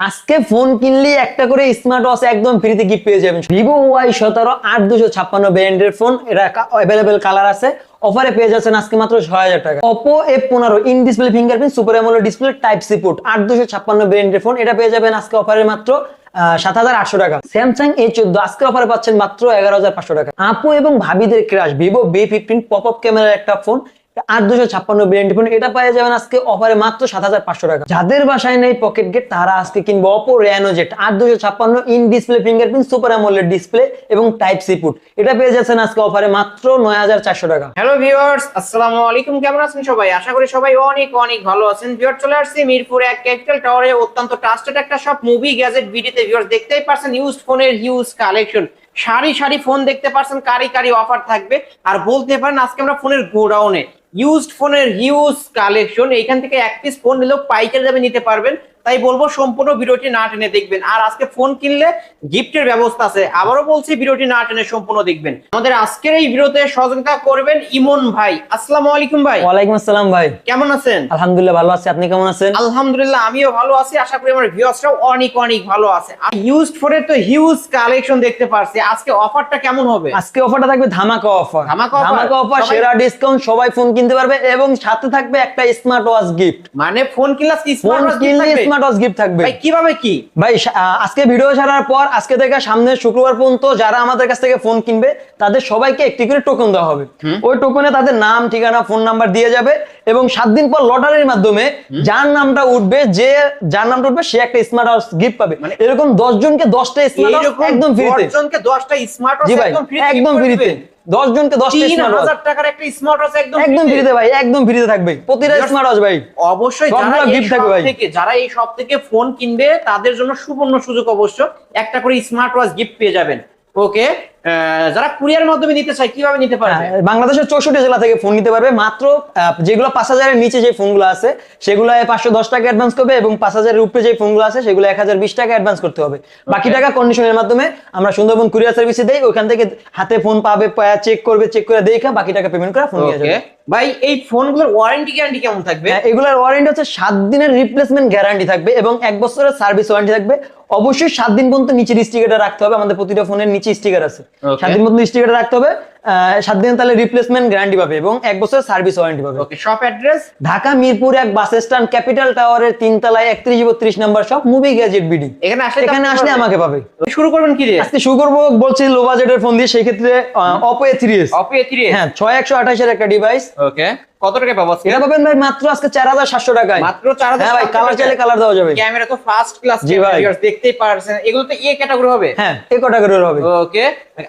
আজকে ফোন কিনলে একটা করে স্মার্ট ওয়াচ একদম ফ্রিতে গিফট পেয়ে যাবেন। ভিভো ওয়াই সতেরো আট দুশো ছাপ্পান্ন ব্র্যান্ডের ফোন এটা অ্যাভেলেবেল কালার আছে। অফারে পেয়ে যাচ্ছেন আজকে মাত্র ছয় হাজার টাকা। অপো এফ পনেরো in display fingerprint super AMOLED display type C port আট দুশো ছাপ্পান্ন ব্র্যান্ডের ফোন এটা পেয়ে যাবেন আজকে অফারে মাত্র সাত হাজার আটশো টাকা। স্যামসাং এ চোদ্দ, আজকে অফারে পাচ্ছেন মাত্র এগারো হাজার পাঁচশো টাকা। আপু এবং ভাবিদের crush Vivo V fifteen pop up ক্যামেরার একটা ফোন আট দুশো ছাপ্পান্ন ফোন এটা যাবেন আজকে অফারে মাত্র সাত হাজার পাঁচশো টাকা। যাদের বাসায় নেই পকেট গেট তারা দুশো ছাপ্পান্ন ইন ডিসপ্লে সুপার ডিসপ্লে এবং টাইপ এটা পেয়ে যাচ্ছেন আজকে মাত্র নয় হাজার চারশো টাকা। আলাইকুম। আছেন সবাই? আশা করি সবাই অনেক অনেক ভালো আছেন। চলে এক অত্যন্ত একটা সব মুভি ভিডিওতে দেখতেই পারছেন ইউজড ফোনের হিউজ কালেকশন সারি সারি ফোন দেখতে পারছেন, কারি কারি অফার থাকবে। আর বলতে পারেন, আজকে আমরা ফোনের গোডাউনে ইউজড ফোনের হিউজ কালেকশন এইখান থেকে এক পিস ফোন নিলেও পাইকারি দামে নিতে পারবেন। তাই বলব সম্পূর্ণ ভিডিওটি না টেনে দেখবেন। আর আজকে ফোন কিনলে গিফটের ব্যবস্থা আছে। আবারও বলছি ভিডিওটি না টেনে সম্পূর্ণ দেখবেন। আমাদের আজকের এই ভিডিওতে সহযোগিতা করবেন ইমন ভাই। আসসালামু আলাইকুম ভাই। ওয়ালাইকুম আসসালাম ভাই। কেমন আছেন? আলহামদুলিল্লাহ ভালো আছি। আপনি কেমন আছেন? আলহামদুলিল্লাহ আমিও ভালো আছি। আশা করি আমার ভিউয়ার্সরাও অনেক অনেক ভালো আছে। ইউজড ফোনের তো হিউজ কালেকশন দেখতে পারছি। আজকে অফারটা কেমন হবে? আজকে অফারটা থাকবে ধামাকা অফার ধামাকা offer? ধামাকা অফার সেরা ডিসকাউন্ট সবাই ফোন কিনতে পারবে। এবং সাথে থাকবে একটা স্মার্ট ওয়াচ গিফট মানে ফোন কিনলে স্মার্ট ওয়াচ কিনলে থাকবে? স্মার্ট ওয়াচ গিফট থাকবে। ভাই কীভাবে কি? ভাই আজকে ভিডিও ছাড়ার পর আজকে থেকে সামনে শুক্রবার পর্যন্ত যারা আমাদের কাছ থেকে ফোন কিনবে তাদের সবাইকে একটি করে টোকন দেওয়া হবে। ওই টোকনে তাদের নাম ঠিকানা ফোন নাম্বার দিয়ে যাবে এবং সাত দিন পর লটারির মাধ্যমে যার নামটা উঠবে যে যার নামটা উঠবে সে একটা স্মার্ট হাউস গিফট পাবে। মানে এরকম দশ জনকে দশটা স্মার্ট হাউস একদম ফ্রিতে দশজনকে দশটা স্মার্ট জি ওয়াচ একদম ফ্রিতে দশ জনকে দশ হাজার টাকার একটা স্মার্ট ওয়াচ একদম একদম। ফ্রিতে ভাই একদম ফ্রিতে থাকবে। প্রতিটা স্মার্ট ওয়াচ ভাই। অবশ্যই যারা গিফট থাকবে ভাই। থেকে যারা এই সব থেকে ফোন কিনবে তাদের জন্য সুবর্ণ সুযোগ অবশ্য। একটা করে স্মার্ট ওয়াচ গিফট পেয়ে যাবেন। ওকে যারা কুরিয়ার মাধ্যমে নিতে চায় কীভাবে নিতে পারবে? হ্যাঁ, বাংলাদেশের চৌষট্টি জেলা থেকে ফোন নিতে পারবে। মাত্র যেগুলো পাঁচ হাজারের নিচে যে ফোনগুলো আছে সেগুলো পাঁচশো দশ টাকা অ্যাডভান্স করবে এবং পাঁচ হাজারের উপরে যে ফোনগুলো আছে সেগুলো এক হাজার বিশ টাকা অ্যাডভান্স করতে হবে। বাকি টাকা কন্ডিশনের মাধ্যমে আমরা সুন্দরবন কুরিয়ার সার্ভিসে দেই। ওখান থেকে হাতে ফোন পাবে চেক করবে চেক করে দেখে বাকি টাকা পেমেন্ট করা ফোন নিয়ে যাবে। ভাই এই ফোনগুলোর ওয়ারেন্টি গ্যারান্টি কেমন থাকবে? হ্যাঁ, এগুলোর ওয়ারেন্টি হচ্ছে সাত দিনের রিপ্লেসমেন্ট গ্যারান্টি থাকবে এবং এক বছরের সার্ভিস ওয়ারেন্টি থাকবে। অবশ্যই সাত দিন পর্যন্ত নিচের স্টিকারটা রাখতে হবে। আমাদের প্রতিটা ফোনের নিচে স্টিকার আছে. সাত দিন পর্যন্ত স্টিকার রাখতে হবে। সাত দিন তাহলে রিপ্লেসমেন্ট গ্যারান্টি পাবে এবং এক বছরের সার্ভিস ওয়ারেন্টি পাবে। Okay shop address Dhaka Mirpur এক বাস স্ট্যান্ড ক্যাপিটাল টাওয়ারের তিন তলায় একত্রিশ বত্রিশ নাম্বার সব মুভি গ্যাজেট বিডি এখানে আসলে এখানে আসলে আমাকে পাবে। শুরু করবেন কি দিয়ে? আজকে শুরু করব বলছি লো বাজেটের ফোন দিয়ে সেই ক্ষেত্রে Oppo A three S A three হ্যাঁ ছয় একশো আঠাশের একটা ডিভাইস ওকে কত টাকা পাবো এটা পাবেন ভাই মাত্র আজকে চার হাজার সাতশো টাকায়। মাত্র চার হাজার হ্যাঁ ভাই কালার চাইলে কালার দেওয়া যাবে। ক্যামেরা তো ফার্স্ট ক্লাস জি ভাই। দেখতেই পারছেন। এগুলো তো এ ক্যাটাগরি হবে? হ্যাঁ এ ক্যাটাগরির হবে। ওকে।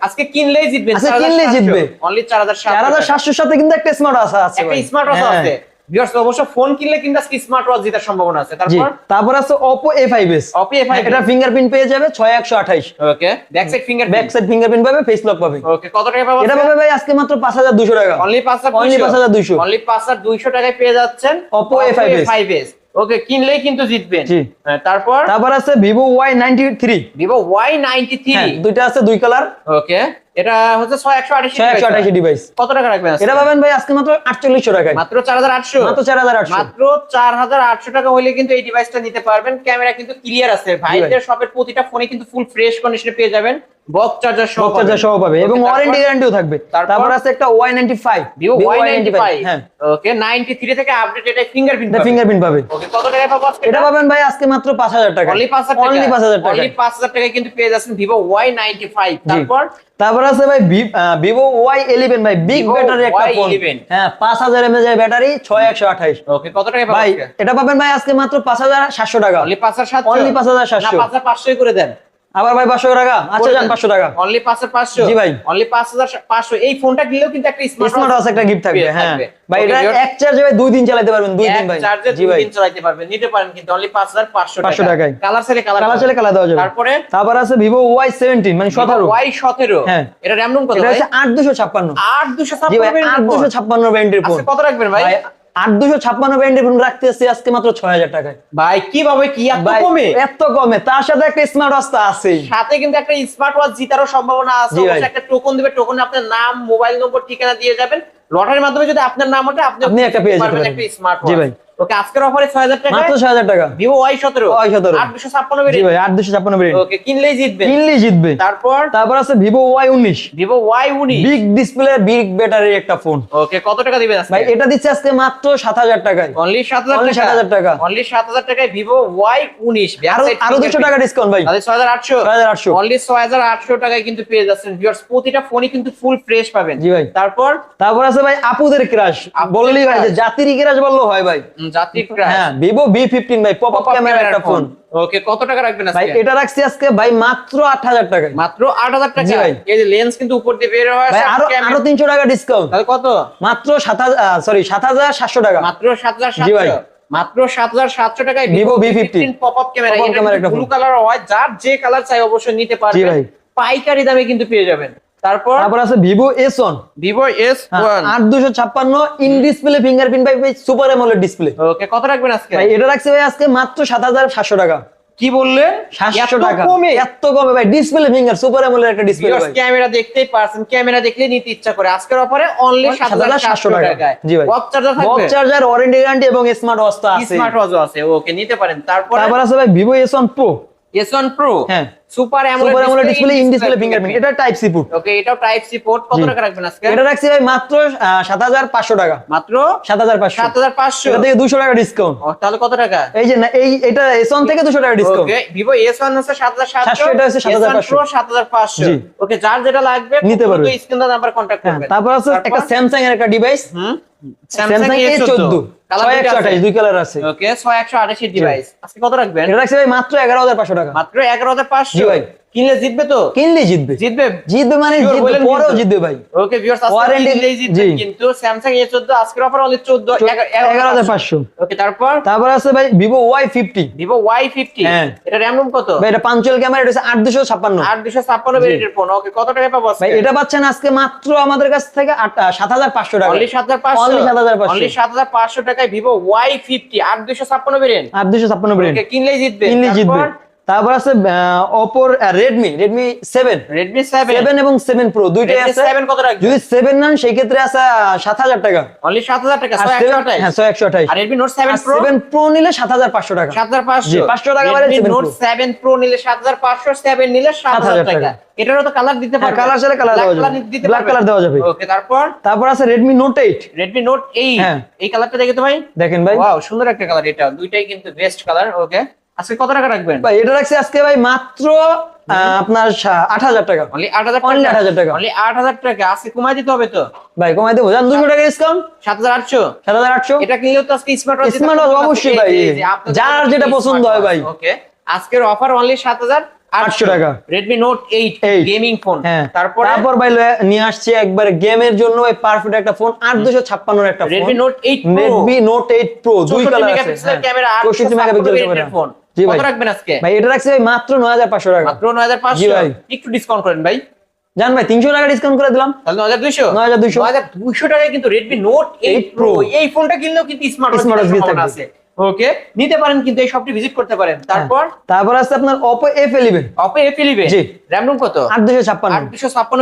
আজকে কিনলেই জিতবেন আজকে কিনলেই জিতবে। অনলি চার হাজার চার হাজার সাতশোর সাথে কিন্তু একটা স্মার্ট আছে আছে একটা স্মার্ট ওয়াচ হ্যাঁ। আছে। ভিউয়ার্স অবশ্য ফোন কিনলে কিন্তু আজকে স্মার্ট ওয়াচ জেতার সম্ভাবনা আছে। তারপর? তারপর আছে অপো এ Oppo A5s এটা ফিঙ্গারপ্রিন্ট পেয়ে যাবে ছয় একশো আঠাইশ। Okay back side finger back side fingerprint পাবে ফেস লক পাবে। ওকে কত টাকা পাবো এটা পাবে ভাই আজকে মাত্র টাকা। অনলি পাঁচ হাজার Only 5200 অনলি পাঁচ হাজার দুইশো টাকায় পেয়ে যাচ্ছেন Oppo A5s ফাইভ এস ওকে কিনলেই কিন্তু জিতবেন। হ্যাঁ, তারপর? তারপর আছে three Vivo Y ninety three দুইটা আছে দুই কালার ওকে এটা হচ্ছে ডিভাইস কত টাকা রাখবেন আজকে? এটা পাবেন ভাই আজকে মাত্র টাকায়। মাত্র চার হাজার আটশো? মাত্র টাকা হলে কিন্তু এই ডিভাইসটা নিতে পারবেন। ক্যামেরা কিন্তু ক্লিয়ার আছে ভাইদের শপের প্রতিটা ফোনে কিন্তু ফুল ফ্রেশ কন্ডিশনে পেয়ে যাবেন। বক্স চার্জার সহ চার্জার সহ পাবে এবং ওয়ারেন্টি গ্যারান্টিও থাকবে। তারপর? আছে একটা ভিভো হ্যাঁ। ওকে থেকে আপডেট এটা ফিঙ্গারপ্রিন্ট ফিঙ্গারপ্রিন্ট পাবে। ওকে কত টাকায় পাবো আজকে এটা পাবেন ভাই আজকে মাত্র টাকা অনলি অনলি অনলি কিন্তু পেয়ে যাচ্ছেন ভিভো তারপর তারপর আছে ভাই ভিভো ওয়াই ইলেভেন ভাই বিগ ব্যাটারি একটা ফোন হ্যাঁ পাঁচ হাজার এমএজ এর ব্যাটারি ছয় একশো আঠাইশ ওকে কত টাকা ভাই এটা পাবেন ভাই আজকে মাত্র পাঁচ হাজার সাতশো টাকা। অনলি পাঁচ হাজার সাতশো? Only 5700 না পাঁচ হাজার পাঁচশোই করে দেন। আবার ভাই পাঁচশো টাকা। আচ্ছা যান পাঁচশো টাকা। অনলি পাঁচ হাজার পাঁচশো। জি ভাই। অনলি পাঁচ হাজার পাঁচশো। এই ফোনটা কিনলেও কিন্তু একটা স্মার্ট স্মার্ট ওয়াচ একটা গিফট থাকবে হ্যাঁ। ভাই এটা এক চার্জে ভাই দুই দিন চালাতে পারবেন দুই দিন ভাই। চার্জে দুই দিন চালাতে পারবেন। নিতে পারেন কিন্তু অনলি পাঁচ হাজার পাঁচশো 500 টাকায়। কালার ছেলে কালার কালার চাইলে কালার দেওয়া যাবে। তারপরে? তারপর আছে ওয়াই সেভেন্টিন মানে সতেরো। ওয়াই সতেরো। হ্যাঁ। এটা র্যাম রুম কত এটা হচ্ছে আট দুশো ছাপ্পান্ন। আট দুশো জি ভাই আট দুশো ছাপ্পান্ন ব্র্যান্ডের ফোন কত রাখবেন ভাই আট দুশো ছাপ্পান্ন ব্র্যান্ডের ফোন রাখতে আজকে মাত্র ছয় হাজার টাকায়। ভাই কীভাবে কি? এত কমে? এত কমে। তার সাথে একটা স্মার্ট ওয়াচ তো আছেই। সাথে কিন্তু একটা স্মার্ট ওয়াচ জিতারও সম্ভাবনা আছে। একটা টোকন দিবে। টোকনে আপনার নাম মোবাইল নম্বর ঠিকানা দিয়ে যাবেন। লটারির মাধ্যমে যদি আপনার নাম ওঠে আপনি একটা পেয়ে যাবেন একটা স্মার্ট জি ভাই। ওকে আজকের অফারে ছয় হাজার টাকা। মাত্র ছয় হাজার টাকা। ভিভো ওয়াই সতেরো। ওয়াই সতেরো। আট দুশো ছাপ্পান্ন জি ভাই আট দুশো ছাপ্পান্ন ভেরিয়েন্ট ওকে কিনলেই জিতবে। কিনলেই জিতবে। তারপর? তারপর আছে ভিভো ওয়াই উনিশ। ভিভো ওয়াই উনিশ। বিগ ডিসপ্লে বিগ ব্যাটারি একটা ফোন ওকে কত টাকা দিবেন ভাই এটা দিচ্ছে আজকে মাত্র সাত হাজার টাকায়। অনলি সাত হাজার Only 7,000 টাকা। অনলি সাত হাজার টাকায় ভিভো ওয়াই উনিশ। আরও আরও দুশো টাকা ডিসকাউন্ট ভাই। তাহলে ছয় হাজার আটশো। 6,800 অনলি ছয় হাজার আটশো টাকায় কিন্তু পেয়ে যাচ্ছেন ভিউয়ার্স প্রতিটা ফোনই কিন্তু ফুল ফ্রেশ পাবেন। জি ভাই। তারপর? তারপর আছে ভাই আপুদের ক্রাশ বললেই ভাই যে। জাতির ক্রাশ বলল হয় ভাই। হ্যাঁ ভিভো ফিফটিন ভাই পপ ক্যামেরা একটা ফোন ওকে কত টাকা রাখবেন ভাই এটা রাখছি আজকে ভাই মাত্র টাকা? এই যে লেন্স কিন্তু উপর দিয়ে বের হয় ভাই আরও আরও তিনশো টাকা ডিসকাউন্ট তাহলে কত? মাত্র সাত হাজার সরি সাত হাজার সাতশো টাকা। মাত্র সাত হাজার জি ভাই। মাত্র সাত হাজার সাতশো টাকায় Vivo V50 pop up camera blue colour হয় যার যে কালার চাই অবশ্যই নিতে পারবেন। ভাই। পাইকারি দামে কিন্তু পেয়ে যাবেন। তারপর? তারপর আছে Vivo S one Vivo S one আট দুশো ছাপ্পান্ন ইন ডিসপ্লে ফিঙ্গারপ্রিন্ট ভাই সুপার এমোলেড ডিসপ্লে ওকে কত রাখবেন আজকে? ভাই এটা রাখছি ভাই আজকে মাত্র সাত হাজার সাতশো টাকা। কি বললেন সাতশো এত টাকা। কমে? এত কমে ভাই ডিসপ্লে ফিঙ্গার সুপার এমোলেড একটা ডিসপ্লে ভাই। ক্যামেরা দেখতেই পারছেন ক্যামেরা দেখলে নিতে ইচ্ছা করে। আজকের অফারে অনলি সাত হাজার সাতশো 7,700 টাকা। টাকায়। জি ভাই। বক্স চার্জার বক্স থাকবে চার্জার ওয়ারেন্টি গ্যারান্টি এবং স্মার্ট ওয়াচ তো আছে। স্মার্ট ওয়াচও আছে? ওকে নিতে পারেন। তারপরে? তারপর আছে ভাই one pro S one pro হ্যাঁ। Super AMOLED display in display fingerprint এটা টাইপ সি পুট ওকে এটাও টাইপ সি পোর্ট কত টাকা রাখবেন আজকে? এটা রাখছি ভাই মাত্র সাত হাজার পাঁচশো টাকা। মাত্র? সাত হাজার পাঁচশো। সাত হাজার পাঁচশো? এটা থেকে দুশো টাকা ডিসকাউন্ট তাহলে কত টাকা? এই যে না এই এটা এস ওয়ান থেকে দুশো টাকা ডিসকাউন্ট ওকে এস ওয়ান হচ্ছে সাত হাজার 700, এটা হচ্ছে 7,500 সাত হাজার পাঁচশো। জি। ওকে যার যেটা লাগবে নিতে পারবে। স্ক্রিন নাম্বার কন্ট্যাক্ট হ্যাঁ করবেন। তারপর আছে একটা স্যামসাং এর একটা ডিভাইস হুম দুই কালার আছে। ওকে ছয় একশো আঠাশি ডিভাইস আজকে কত রাখবেন? এটা রাখছি ভাই মাত্র এগারো হাজার পাঁচশো টাকা। মাত্র এগারো হাজার জি ভাই। কিনলে জিতবে তো? কিনলে জিতবে। জিতবে? জিতবে মানে জিতবে পরেও। জিতবে ভাই। ওকে ভিউয়ার্স Warranty- জিতবে কিন্তু স্যামসাং এ চোদ্দ আজকের অফার অনলি এগারো হাজার পাঁচশো। ওকে তারপর? তারপর আছে ভাই ফিফটি ভিভো ওয়াই ফিফটি হ্যাঁ। এটা র্যাম রোম কত? ভাই এটা পাঞ্চুয়াল ক্যামেরা এটা হচ্ছে আট দুশো ছাপ্পান্ন আট দুশো ছাপ্পান্ন ভেরিয়েন্টের ফোন ওকে কত টাকা পাবো ভাই এটা পাচ্ছেন আজকে মাত্র আমাদের কাছ থেকে সাত হাজার পাঁচশো টাকা অনলি সাত হাজার পাঁচশো? 7,500 অনলি সাত হাজার পাঁচশো টাকায় আট দুশো ছাপ্পান্ন ভেরিয়েন্ট আট দুশো ছাপ্পান্ন ব্রেন ওকে কিনলেই জিতবে। কিনলে জিতবে। তারপর আছে অপোর Redmi Redmi seven Redmi seven এবং সেভেন প্রো দুইটাই আছে। সেভেন কত রাখবে? যদি সেভেন নেন সেই ক্ষেত্রে আছে সাত হাজার টাকা। অনলি সাত হাজার টাকা আর ছয় একশো 7 আঠাশ। হ্যাঁ ছয় একশো আঠাশ। আর Redmi Note seven pro seven pro নিলে সাত হাজার পাঁচশো টাকা। সাত হাজার জি, পাঁচশো টাকা নোট সেভেন প্রো নিলে সাত হাজার পাঁচশো সেভেন নিলে সাত হাজার টাকা। এটারও তো কালার দিতে হ্যাঁ, পারবে। চাইলে colour দেওয়া যাবে। Black colour দেওয়া যাবে। ওকে তারপর? তারপর আছে Redmi Note eight Redmi Note eight হ্যাঁ। এই কালারটা দেখে তো ভাই? দেখেন ভাই। ওয়াও সুন্দর একটা কালার এটা। দুইটাই কিন্তু বেস্ট কালার ওকে আজকে কত টাকা রাখবেন? ভাই এটা রাখছি আজকে ভাই মাত্র আপনার আট হাজার টাকা। অনলি আট হাজার Only 8,000 টাকা। অনলি আট হাজার টাকা? আজকে কমাই দিতে হবে তো? ভাই কমাই দেবো। জান দুশো টাকা ডিসকাউন্ট সাত হাজার আটশো? সাত হাজার আটশো? এটা কিনলেও তো আজকে স্মার্ট ওয়াচ Smart watch অবশ্যই ভাই। যার যেটা পছন্দ হয় ভাই। ওকে আজকের অফার অনলি সাত হাজার 800 টাকা। Redmi Note eight 8 gaming phone হ্যাঁ। তারপর? ভাই নিয়ে আসছি একবার গেমের জন্য পারফেক্ট একটা ফোন আট দুশো ছাপ্পান্ন একটা Redmi Note eight Redmi Note eight pro দুই কালার। ক্যামেরা চৌষট্টি মেগাপিক্সেল ক্যামেরা ফোন কত রাখবেন আজকে? ভাই এটা রাখছি ভাই মাত্র নয় হাজার পাঁচশো টাকা। মাত্র নয় হাজার জি পাঁচশো ভাই। একটু ডিসকাউন্ট করেন ভাই। জান ভাই তিনশো টাকা ডিসকাউন্ট করে দিলাম। তাহলে নয় হাজার 9200 নয় হাজার দুইশো। টাকায় কিন্তু রেডমি নোট 8 Pro। এই ফোনটা কিনলেও কিন্তু স্মার্ট থাকবে। আছে। ওকে নিতে পারেন কিন্তু এই শপটি ভিজিট করতে পারেন। তারপর? তারপর আছে আপনার জি। কত?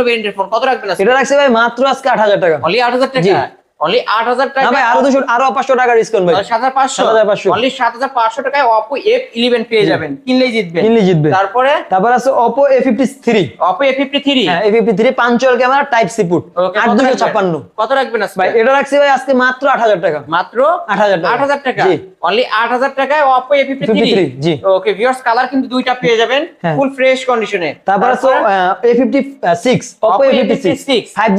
ভেরিয়েন্টের ফোন কত রাখবেন এটা রাখছি ভাই মাত্র আজকে আট হাজার টাকা। অনলি। টাকা? অনলি আট হাজার না টাকা ভাই আরও দুশো আরও পাঁচশো টাকা ডিসকাউন্ট ভাই। সাত হাজার পাঁচশো। 7,500 অনলি সাত হাজার পাঁচশো টাকায় পেয়ে যাবেন। কিনলেই জিতবেন। তারপরে? তারপর আছে Oppo A fifty three Oppo A fifty three হ্যাঁ A fifty camera type C port আট দুশো ছাপ্পান্ন। কত রাখবেন আজকে? ভাই এটা রাখছি ভাই আজকে মাত্র আট হাজার টাকা। মাত্র 8,000 টাকা। আট হাজার টাকা? জি। অনলি আট হাজার টাকায় Oppo A fifty 53, G. Okay viewers colour কিন্তু দুইটা পেয়ে যাবেন। হ্যাঁ। ফুল ফ্রেশ কন্ডিশনে তারপর আছে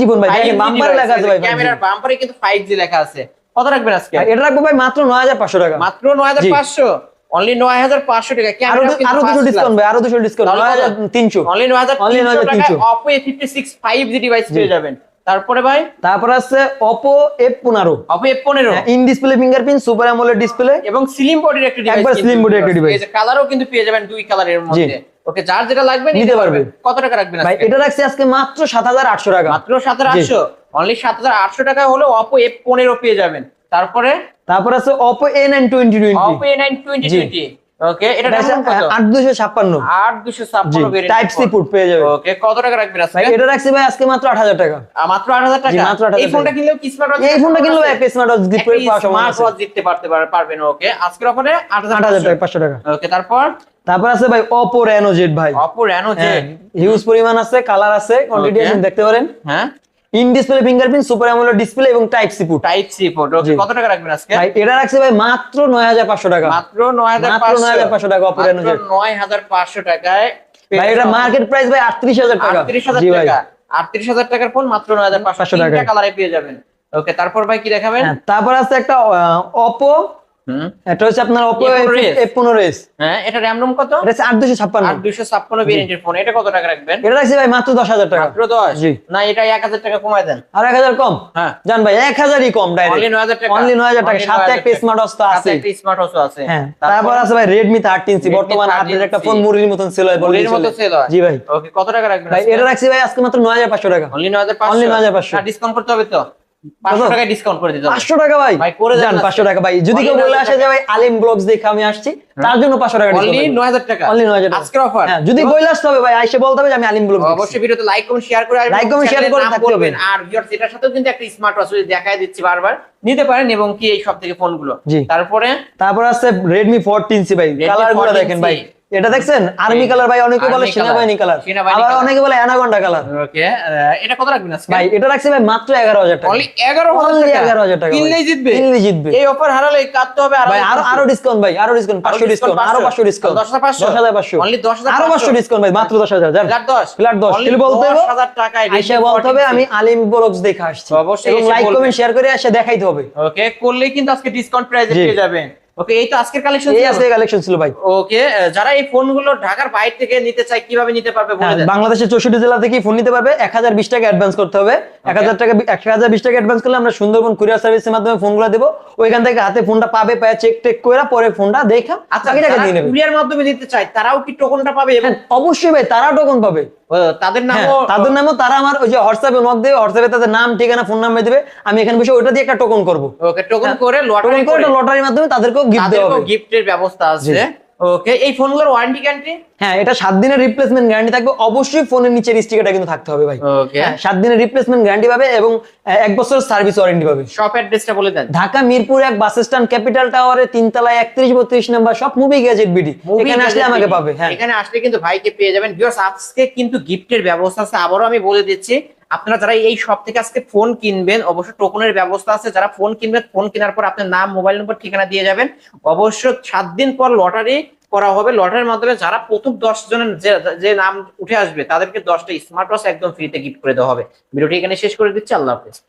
ফোন ভাই বাম্পার লেখা আছে ভাই ক্যামেরার বাম্পারে কিন্তু ফাইভ জি লেখা আছে। কত রাখবেন আজকে? এটা রাখব ভাই মাত্র নয় হাজার পাঁচশো টাকা। মাত্র নয় হাজার পাঁচশো? অনলি নয় হাজার পাঁচশো টাকা। আরও আরও দুশো ডিসকাউন্ট ভাই আরও দুশো ডিসকাউন্ট নয় হাজার তিনশো। অনলি নয় হাজার Only তিনশো 9,300 টাকায় Oppo A fifty six five G device পেয়ে যাবেন। তারপরে ভাই? তারপর আছে অপো এফ পনেরো। অপো এফ পনেরো। In display fingerprint super AMOLED display এবং স্লিম বডির একটা ডিভাইস একবার slim body একটা device। কালারও কিন্তু পেয়ে যাবেন দুই কালারের মধ্যে। ওকে যার যেটা লাগবে নিতে পারবে। কত টাকা রাখবেন ভাই এটা রাখছি আজকে মাত্র সাত হাজার আটশো টাকা। মাত্র সাত হাজার আটশো? অনলি সাত হাজার আটশো টাকা হলে অপো এফ পনেরো পেয়ে যাবেন। তারপরে? তারপর আছে Oppo A nine twenty twenty Oppo A nine twenty twenty okay এটা আট দুশো ছাপ্পান্ন। আট দুশো ছাপ্পান্ন টাইপ সি পুট পেয়ে যাবে ওকে কত টাকা রাখবেন ভাই আজকে এটা রাখছি ভাই আজকে মাত্র আট হাজার টাকা। মাত্র আট হাজার টাকা? মাত্র এই ফোনটা কিনলেও কি স্মার্ট এই ফোনটা কিনলেও একটা স্মার্ট ওয়াচ গিফট পাওয়ার সম্ভাবনা স্মার্ট ওয়াচ জিততে পারতে পারবেন ওকে আজকের অফারে আট হাজার টাকা পাঁচশো টাকা। ওকে তারপর? তারপর আছে ভাই অপো রেনো জেড ভাই। অপো রেনো হ্যাঁ হিউজ পরিমাণ আছে কালার আছে কোয়ান্টিটি আছে দেখতে পারেন। হ্যাঁ। In display fingerprint super AMOLED display এবং type C port type C port okay কত টাকা রাখবেন আজকে? ভাই এটা রাখছে ভাই মাত্র নয় হাজার পাঁচশো টাকা। মাত্র নয় হাজার 9,500 টাকা হাজার পাঁচশো টাকায় ভাই এটা মার্কেট প্রাইস ভাই আটত্রিশ হাজার টাকা। আটত্রিশ হাজার জি ভাই। টাকা। আটত্রিশ হাজার টাকার ফোন মাত্র নয় হাজার পাঁচশো। 500 টাকায়। কালারে পেয়ে যাবেন। ওকে তারপর ভাই কি দেখাবেন? হ্যাঁ, তারপর আছে একটা অপো এটা হচ্ছে আপনার A15s এফ হ্যাঁ এটা র্যাম রোম কত? এটা হচ্ছে আট দুশো ছাপ্পান্ন। আট দুইশো ছাপ্পান্ন ভেরিয়েন্টের ফোন এটা কত টাকা রাখবেন? এটা রাখছি ভাই মাত্র দশ হাজার টাকা। মাত্র দশ? জি। না এটা এক হাজার টাকা কমায় দেন। আর এক হাজার কম? হ্যাঁ। জান ভাই এক হাজারই কম ডাইরেক্ট নয় হাজার টাকা। অনলি নয় হাজার টাকা। সাথে একটা স্মার্ট সাথে আছে। একটা স্মার্ট ওয়াচও আছে। হ্যাঁ তারপর আছে ভাই Redmi বর্তমানে হাতের একটা ফোন মুড়ির মতন সেল হয় মুড়ির মতো sell হয়। জি ভাই। ওকে কত টাকা রাখবেন ভাই এটা রাখছি ভাই আজকে মাত্র নয় হাজার পাঁচশো টাকা। অনলি নয় হাজার Only 9,500 ডিসকাউন্ট করতে হবে তো? পাঁচশো কত? টাকায় ডিসকাউন্ট করে দিতে হবে। পাঁচশো টাকা ভাই। ভাই, করে দেন টাকা ভাই। যদি কেউ বলে আসে যে ভাই আলিম ব্লগস দেখে আমি আসছি তার জন্য পাঁচশো টাকা অনলি discount নয় হাজার টাকা। Only 9,000 টাকা। আজকের অফার হ্যাঁ যদি বলে আসতে হবে ভাই আইসে বলতে হবে যে আমি আলিম ব্লগ অবশ্যই ভিডিওতে লাইক কমেন্ট শেয়ার করে আসবেন। Share করে থাকতে হবে। আর ভিউয়ার্স এটার সাথেও কিন্তু একটা স্মার্ট ওয়াচ দেখায় দিচ্ছি বারবার নিতে পারেন এবং কি এই সব থেকে ফোনগুলো। তারপরে? তারপর আছে রেডমি ফোরটিন সি ভাই। Redmi কালারগুলো দেখেন ভাই। এটা দেখছেন? আর্মি কালার ভাই অনেকে বলে সেনাবাহিনী কালার আবার অনেকে বলে অ্যানাকন্ডা কালার ওকে এটা কত রাখবেন আজকে? ভাই এটা রাখছি ভাই মাত্র এগারো হাজার টাকা। অনলি এগারো Only 11,000 টাকা। কিনলেই জিতবে? কিনলেই জিতবে। এই অফার হারালে কাটতে হবে আর ভাই আরও আরও ডিসকাউন্ট ভাই আরও ডিসকাউন্ট পাঁচশো ডিসকাউন্ট আরও পাঁচশো। ডিসকাউন্ট দশ হাজার পাঁচশো। দশ হাজার পাঁচশো। অনলি দশ হাজার আরও পাঁচশো। ডিসকাউন্ট ভাই মাত্র দশ হাজার জান ফ্ল্যাট দশ। ফ্ল্যাট দশ। Only কিন্তু বলতে হবে? 10,000 টাকায় এসে বলতে হবে আমি আলিম ব্লগস দেখে আসছি। অবশ্যই লাইক কমেন্ট শেয়ার করে এসে দেখাইতে হবে। ওকে করলেই কিন্তু আজকে ডিসকাউন্ট প্রাইসে। পেয়ে যাবেন। ওকে এই তো আজকের কালেকশন এই আজকে কালেকশন ছিল ভাই। ওকে যারা এই ফোনগুলো ঢাকার বাইরে থেকে নিতে চায় কীভাবে নিতে পারবে বলে হ্যাঁ, দেন। বাংলাদেশের চৌষট্টি জেলা থেকে ফোন নিতে পারবে। এক হাজার বিশ টাকা অ্যাডভান্স করতে হবে। এক হাজার টাকা এক হাজার বিশ টাকা অ্যাডভান্স করলে আমরা সুন্দরবন কুরিয়ার সার্ভিসের মাধ্যমে ফোনগুলো দেবো। ওইখান থেকে হাতে ফোনটা পাবে পায় চেক টেক পরে ফোনটা দেখা আচ্ছা টাকা দিয়ে নেবে। কুরিয়ার মাধ্যমে নিতে চায় তারাও কি টোকনটা পাবে হ্যাঁ, অবশ্যই ভাই তারা টোকন পাবে। তাদের হ্যাঁ, নামও তাদের নামও তারা আমার ওই যে হোয়াটসঅ্যাপে নক দেবে হোয়াটসঅ্যাপে তাদের নাম ঠিকানা ফোন নাম্বার দিবে। আমি এখানে বসে ওটা দিয়ে একটা টোকন করব। ওকে টোকন করে লটারি করে লটারির মাধ্যমে তাদেরকেও গিফট দেওয়া তাদেরকেও হবে। গিফটের ব্যবস্থা আছে। ওকে এই ফোনগুলোর ওয়ারেন্টি গ্যারান্টি হ্যাঁ এটা দিনের রিপ্লেসমেন্ট গ্যারান্টি থাকবে। অবশ্যই ফোনের নিচের স্টিকারটা কিন্তু থাকতে হবে ভাই। ওকে হ্যাঁ, দিনের রিপ্লেসমেন্ট গ্যারান্টি পাবে এবং বছর সার্ভিস ওয়ারেন্টি পাবে। শপ অ্যাড্রেসটা বলে দেন। ঢাকা মিরপুর এক বাস স্ট্যান্ড ক্যাপিটাল টাওয়ারে তিনতলায় একত্রিশ বত্রিশ নাম্বার সব মুভি গ্যাজেট বিডি এখানে আসলে আমাকে পাবে হ্যাঁ। এখানে আসলে কিন্তু ভাইকে পেয়ে যাবেন। ভিউয়ার্স আজকে কিন্তু গিফটের ব্যবস্থা আছে। আবারও আমি বলে দিচ্ছি আপনারা যারা এই শপ থেকে আজকে ফোন কিনবেন, অবশ্যই টোকনের ব্যবস্থা আছে। যারা ফোন কিনবেন ফোন কেনার পর আপনার নাম মোবাইল নম্বর ঠিকানা দিয়ে যাবেন। অবশ্য সাত দিন পর লটারি করা হবে। লটারির মাধ্যমে যারা প্রথম দশ জনের যে- নাম উঠে আসবে, তাদেরকে দশটা স্মার্ট ওয়াচ একদম ফ্রিতে গিফট করে দেওয়া হবে। ভিডিওটি এখানে শেষ করে দিচ্ছি। আল্লাহ হাফেজ।